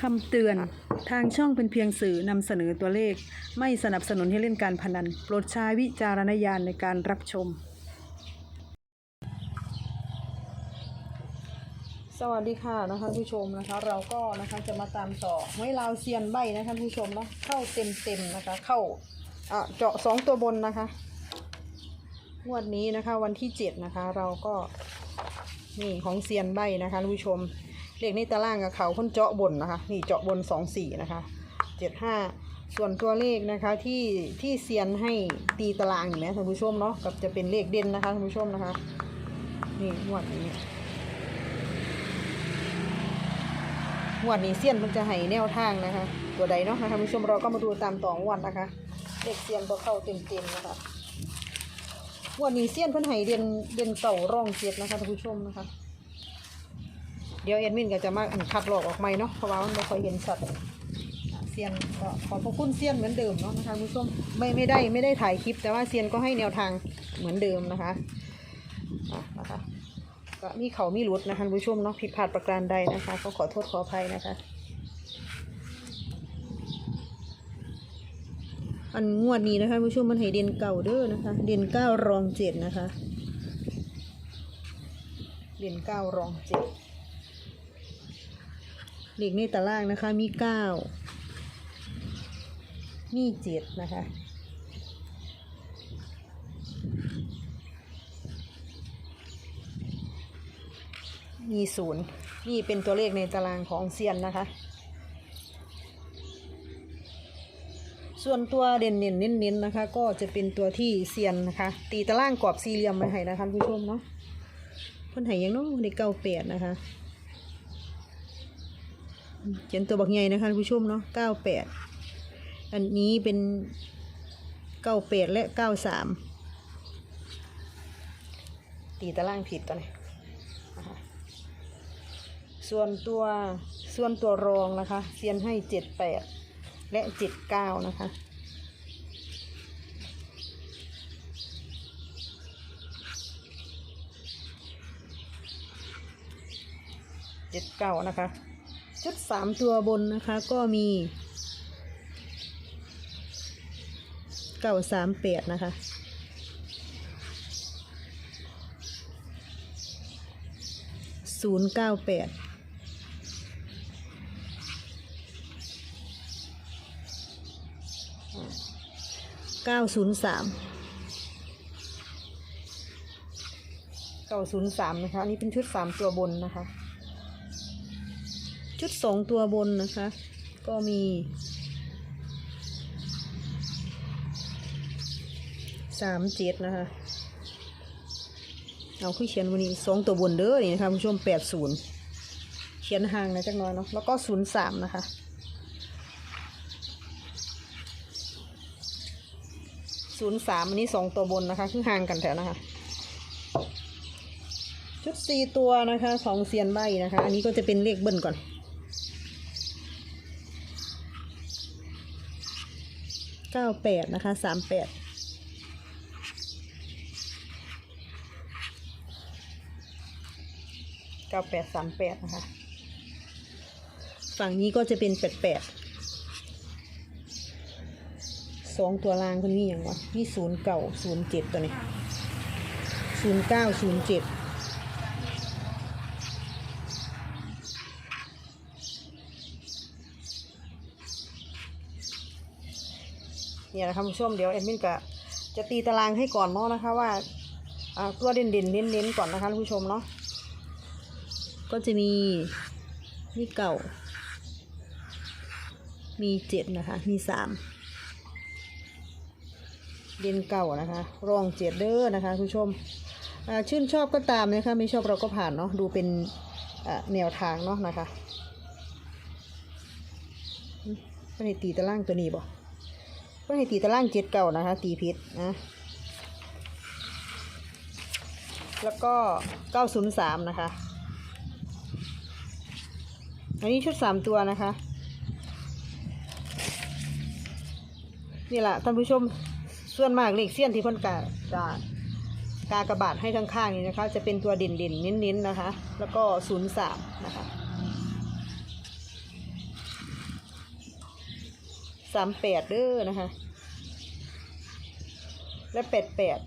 คำเตือน ทางช่องเป็นเพียงสื่อนำเสนอตัวเลข ไม่สนับสนุนให้เล่นการพนัน โปรดใช้วิจารณญาณในการรับชม สวัสดีค่ะนะคะผู้ชมนะคะ เราก็นะคะจะมาตามต่อไว้ลาวเซียนใบนะคะผู้ชมเนาะเข้าเต็มเต็มๆนะคะ เข้าเจาะสองตัวบนนะคะงวดนี้นะคะวันที่เจ็ดนะคะ เราก็นี่ของเซียนใบนะคะผู้ชม เลขในตารางกับเขาเพ่นเจาะบนนะคะ นี่เจาะบนสองสี่นะคะเจ็ดห้าส่วนตัวเลขนะคะที่ที่เซียนให้ตีตารางอยู่นะท่านผู้ชมเนาะกับจะเป็นเลขเด่นนะคะท่านผู้ชมนะคะ นี่งวดนี้งวดนี้เซียนมันจะให้แนวทางนะคะ ตัวใดเนาะนะคะท่านผู้ชมเราก็มาดูตามต่องวดนะคะ เลขเซียนก็เข้าเต็มๆนะคะงวดนี้เซียนเพิ่นให้เด่นเด่นเก่าร่องเจ็ดนะคะท่านผู้ชมนะคะ เดี๋ยวแอดมินก็จะมาอันคัดหลอกออกใหม่เนาะเพราะว่ามันไม่ค่อยเห็นชัดเซียนก็ขอบพระคุณเซียนเหมือนเดิมเนาะนะคะคุณผู้ชมไม่ไม่ได้ไม่ได้ถ่ายคลิป แต่ว่าเซียนก็ให้แนวทางเหมือนเดิมนะคะอะนะคะก็มีเขามีหลุดนะคะคุณผู้ชมเนาะผิดพลาดประการใดนะคะก็ขอโทษขออภัยนะคะ อันงวดนี้นะคะคุณผู้ชมมันให้เด่นเก่าเด้อนะคะ เด่นเก้ารองเจ็ดนะคะ เด่นเก้ารองเจ็ด เหล็กในตารางนะคะ มีเก้ามีเจ็ดนะคะมีศูนย์นี่เป็นตัวเลขในตารางของเซียนนะคะ ส่วนตัวเด่นเน้นเน้นๆนนะคะ ก็จะเป็นตัวที่เซียนนะคะ ตีตารางกรอบสี่เหลี่ยมมาให้นะคะคุณผู้ชมเนาะเพิ่นให้ยังน้องในเก้าแปดนะคะ เขียนตัวบักใหญ่นะคะผู้ชมเนาะเก้าแปดอันนี้เป็นเก้าแปดและเก้าสามตีตารางผิดตัวนี้นส่วนตัวส่วนตัวรองนะคะเซียนให้เจ็ดแปดและเจ็ดเก้านะคะเจ็ดเก้านะคะ ชุดสามตัวบนนะคะก็มีเก้าสามแปดนะคะศูนย์เก้าแปดเก้าศูนย์สามเก้าศูนย์สามนะคะ อันนี้เป็นชุดสามตัวบนนะคะ สองตัวบนนะคะ ก็มีสามเจ็ดนะคะ เอาขึ้นเขียนวันนี้สองตัวบนเด้อนี่นะคะคุณผู้ชมแปดศูนย์เขียนห่างนะจักหน้อยเนาะแล้วก็ศูนย์สามนะคะศูนย์สามอันนี้สองตัวบนนะคะ คือห่างกันแถวนะคะ ชุดสี่ตัวนะคะของเซียนใบนะคะ อันนี้ก็จะเป็นเลขเบิ้ลก่อน เก้าแปดนะคะสามแปดเก้าแปดสามแปดนะคะ ฝั่งนี้ก็จะเป็นแปดแปดสองตัวล่างคนนี้อย่างวะมีศูนย์เก่าศูนย์เจ็ดตัวนี้ศูนย์เก้าศูนย์เจ็ด เนี่ยนะคะคุณผู้ชมเดี๋ยวแอดมินก็จะตีตารางให้ก่อนเนาะนะคะว่าตัวเด่นเด่นๆเน้นเน้นๆก่อนนะคะคุณผู้ชมเนาะก็จะมีมีเก่า มีเจ็ดนะคะ มีสามเด่นเก่านะคะ รองเจ็ดเด้อนะคะคุณผู้ชมชื่นชอบก็ตามนะคะไม่ชอบเราก็ผ่านเนาะดูเป็นแนวทางเนาะนะคะไม่ได้ตีตารางตัวนี้บ่ ไม่ได้ตีตารางเจ็ดเก่านะคะ ตีพิษนะ แล้วก็เก้าศูนย์สามนะคะ อันนี้ชุดสามตัวนะคะ นี่แหละท่านผู้ชมส่วนมากเลขเสี้ยนที่พ่นกากากากระบาดให้ข้างๆนี่นะคะ จะเป็นตัวเด่นๆเน้นๆนะคะ แล้วก็ศูนย์สามนะคะ สามแปดเด้อนะคะ และแปดแปด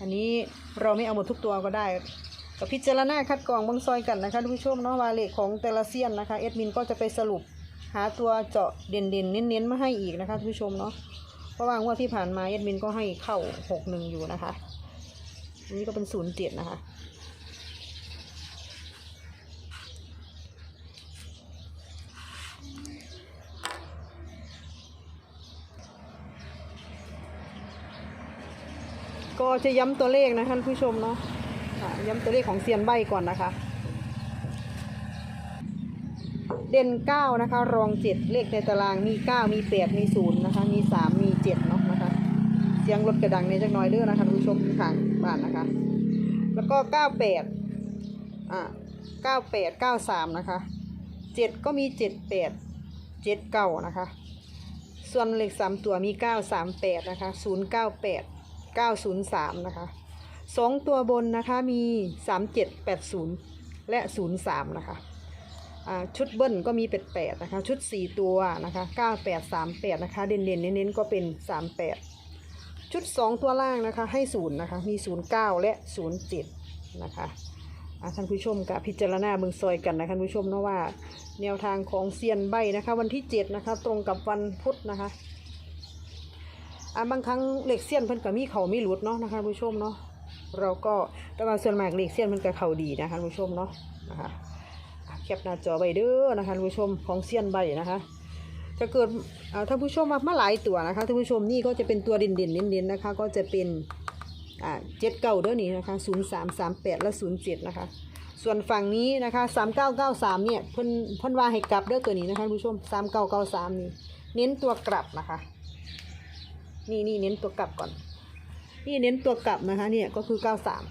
อันนี้เราไม่เอาหมดทุกตัวก็ได้กับพิจารณาคัดกรองเบางซอยกันนะคะท่านผู้ชมเนาะวาเลขของแต่ละเซียนนะคะเอ็ดมินก็จะไปสรุปหาตัวเจาะเด่นๆเน้นๆมาให้อีกนะคะท่านผู้ชมเนาะเพราะว่างวดที่ผ่านมาเอ็ดมินก็ให้เข้าหกหนึ่งอยู่นะคะ อันนี้ก็เป็นศูนย์เจ็ดนะคะ ก็จะย้ำตัวเลขนะท่านผู้ชมเนาะย้ำตัวเลขของเซียนใบก่อนนะคะ เด่นเก้านะคะ รองเจ็ดเลขในตารางมีเก้ามีแปดมีศูนย์นะคะ มีสามมีเจ็ดเนาะนะคะ เสียงรถกระดังในจักน้อยเด้อนะคะท่านผู้ชมทางบ้านนะคะ แล้วก็เก้าแปดอ่าเก้าแปดเก้าสามนะคะเจ็ดก็มีเจ็ดแปดเจ็ดเก้านะคะ ส่วนเลขสามตัวมีเก้าสามแปดนะคะศูนย์เก้าแปด 903 นะคะสองตัวบนนะคะมี 3780 และ 03 นะคะชุดเบิ้ลก็มี88นะคะ ชุด4ตัวนะคะ9838นะคะ เด่นๆเน้นๆก็เป็น38ชุด2ตัวล่างนะคะ ให้0นะคะ มี09และ07นะคะท่านผู้ชมกับพิจารณาเบิ่งซอยกันนะท่านผู้ชมเนะว่า แนวทางของเซียนใบนะคะ วันที่7นะคะ ตรงกับวันพุธนะคะ บางครั้งเหล็กเสี้ยนเพิ่นก็มีเขามีหลุดเนาะนะคะผู้ชมเนาะเราก็แต่ว่าส่วนมากเหล็กเสี้ยนมันก็เขาดีนะคะผู้ชมเนาะนะคะแคปหน้าจอไว้เด้อนะคะผู้ชมของเสี้ยนใบนะคะจะเกิดอ่าท่านผู้ชมมามาหลายตัวนะคะท่านผู้ชมนี่ก็จะเป็นตัวเด่นเด่นๆเน้นๆนะคะ ก็จะเป็นอ่าเจ็ดเก้าเด้อนี่นะคะศูนย์สามสามแปดและศูนย์เจ็ดนะคะ ส่วนฝั่งนี้นะคะสามเก้าเก้าสามเนี่ยเพิ่นเพิ่นว่าให้กลับเด้อตัวนี้นะคะท่านผู้ชมสามเก้าเก้าสามนี่เน้นตัวกลับนะคะ นี่นี่เน้นตัวกลับก่อน นี่เน้นตัวกลับนะคะเนี่ยก็คือเก้าสาม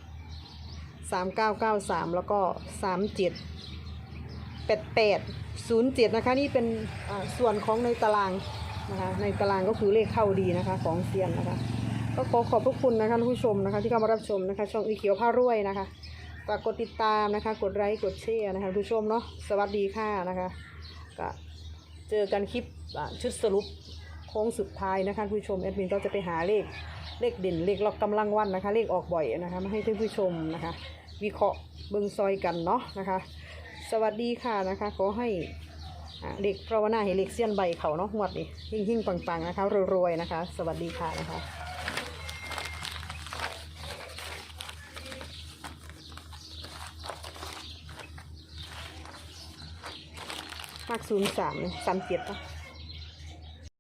สามเก้าเก้าสามแล้วก็สามเจ็ดแปดแปดศูนย์เจ็ดนะคะนี่เป็นส่วนของในตารางนะคะในตารางก็คือเลขเข้าดีนะคะของเซียนนะคะก็ขอขอบพระคุณนะคะท่านผู้ชมนะคะที่เข้ามารับชมนะคะช่องอีเขียวผ้ารวยนะคะฝากกดติดตามนะคะ กดไลค์กดแชร์นะคะท่านผู้ชมเนาะสวัสดีค่ะนะคะก็เจอกันคลิปชุดสรุป ค้งสุดท้ายนะคะผู้ชมแอดมินก็จะไปหาเลขเลขเด่นเลขล็อกกำลังวันนะคะ เลขออกบ่อยนะคะมาให้ท่านผู้ชมนะคะ วิเคราะห์เบิ่งซอยกันเนาะนะคะ สวัสดีค่ะนะคะขอให้เด็กภาวนาให้เล็กเสี้ยนใบเขาเนาะงวดนี้หิ่งหิ่งๆปังๆนะคะรวยๆนะคะ สวัสดีค่ะนะคะมากศูนย์สามสามเจ็ดปะ